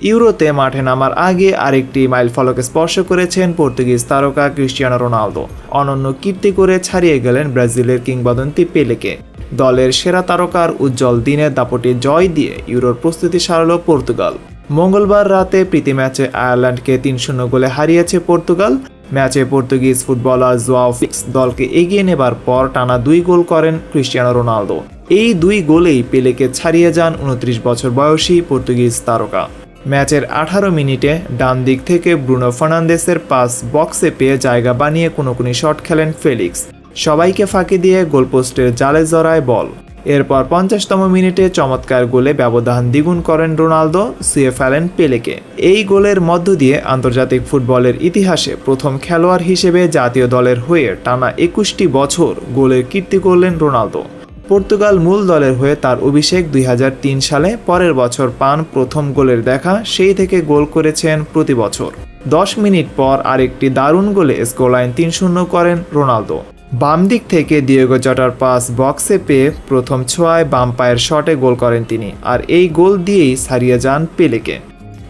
ইউরোতে মাঠে নামার আগে আরেকটি মাইল ফলকে স্পর্শ করেছেন পর্তুগিজ তারকা ক্রিস্টিয়ানো রোনালদো। অনন্য কীর্তি করে ছাড়িয়ে গেলেন ব্রাজিলের কিংবদন্তি পেলেকে। দলের সেরা তারকার উজ্জ্বল দিনের দাপটে জয় দিয়ে ইউরোর প্রস্তুতি সারাল পর্তুগাল। মঙ্গলবার রাতে প্রীতি ম্যাচে আয়ারল্যান্ডকে তিন শূন্য গোলে হারিয়েছে পর্তুগাল। ম্যাচে পর্তুগিজ ফুটবলার জোয়াও ফিক্স দলকে এগিয়ে নেবার পর টানা দুই গোল করেন ক্রিস্টিয়ানো রোনালদো। এই দুই গোলেই পেলেকে ছাড়িয়ে যান উনত্রিশ বছর বয়সী পর্তুগিজ তারকা। ম্যাচের আঠারো মিনিটে ডান দিক থেকে ব্রুনো ফার্নান্দেসের পাস বক্সে পেয়ে জায়গা বানিয়ে কোনো কোনো শট খেলেন ফেলিক্স। সবাইকে ফাঁকি দিয়ে গোলপোস্টের জালে জড়ায় বল। এরপর পঞ্চাশতম মিনিটে চমৎকার গোলে ব্যবধান দ্বিগুণ করেন রোনালদো সুয়ে ফেলেন পেলেকে। এই গোলের মধ্য দিয়ে আন্তর্জাতিক ফুটবলের ইতিহাসে প্রথম খেলোয়াড় হিসেবে জাতীয় দলের হয়ে টানা একুশটি বছর গোলের কীর্তি করলেন রোনালদো। পর্তুগাল মূল দলের হয়ে তার অভিষেক দুই হাজার তিন সালে পরের বছর পান প্রথম গোলের দেখা, সেই থেকে গোল করেছেন প্রতি বছর। দশ মিনিট পর আরেকটি দারুণ গোলে স্কোরলাইন তিন শূন্য করেন রোনালদো। বাম দিক থেকে দিয়েগো জটার পাস বক্সে পেয়ে প্রথম ছোঁয়ায় বাম পায়ের শটে গোল করেন তিনি, আর এই গোল দিয়েই ছাড়িয়ে যান পেলেকে।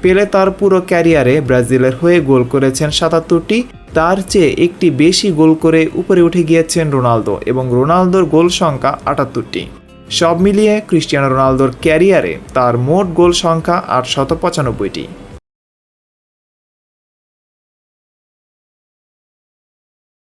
পেলে তার পুরো ক্যারিয়ারে ব্রাজিলের হয়ে গোল করেছেন সাতাত্তরটি তার চেয়ে একটি বেশি গোল করে উপরে উঠে গিয়েছেন রোনালদো এবং রোনালদোর গোল সংখ্যা আটাত্তরটি। সব মিলিয়ে ক্রিস্টিয়ানো রোনালদোর ক্যারিয়ারে তার মোট গোল সংখ্যা আটশত পঁচানব্বইটি